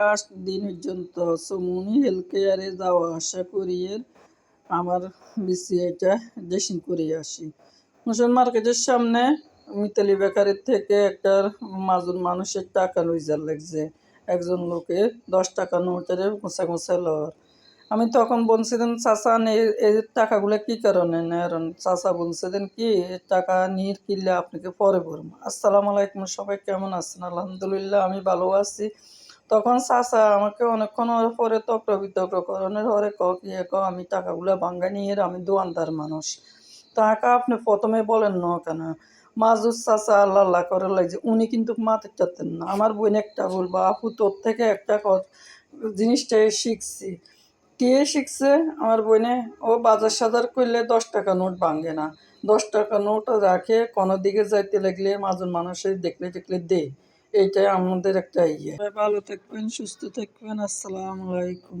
Last দিন পর্যন্ত সমুনি health কেয়ারে যাওয়া আসা করিয়ে আমার বিসিআইটা ড্রেসিং করে আসি। মুসলমান মার্কেটের সামনে মিতালি বেকারের থেকে একটা মাজুর মানুষের টাকা লইজার লাগছে। একজন লোকে দশ টাকা নোটের মোছা মোছা লওয়ার। আমি তখন বলছিলেন চাচা নে- এই টাকাগুলো কি কারণে নেন চাচা বলছিলেন কি এই টাকা নিয়ে কিনলে আপনাকে পরে পড়ব আসসালামু আলাইকুম, সবাই কেমন আছেন? আলহামদুলিল্লাহ, আমি ভালো আছি। তখন চাচা আমাকে অনেকক্ষণ পরে তক্র বিতক্র করণের হরে ক, কি ক, আমি টাকাগুলো ভাঙ্গা নিয়ে আমি দোয়ানদার মানুষ। টাকা আপনি প্রথমে বলেন ন কেন? মাজুর চাচা আল্লাহ আল্লাহ করে লাগছে, উনি কিন্তু মাথা চাতেন না। আমার বোন একটা বলব আপু তোর থেকে একটা জিনিসটা শিখছি। কে শিখছে? আমার বোনে, ও বাজার সাজার করলে দশ টাকা নোট ভাঙে না। দশ টাকা নোট রাখে, কোনো দিকে যাইতে লাগলে মাঝুর মানুষের দেখলে দেখলে দে। এইটাই আমাদের একটা ইয়ে। ভালো থাকবেন সুস্থ থাকবেন। আসসালামু আলাইকুম।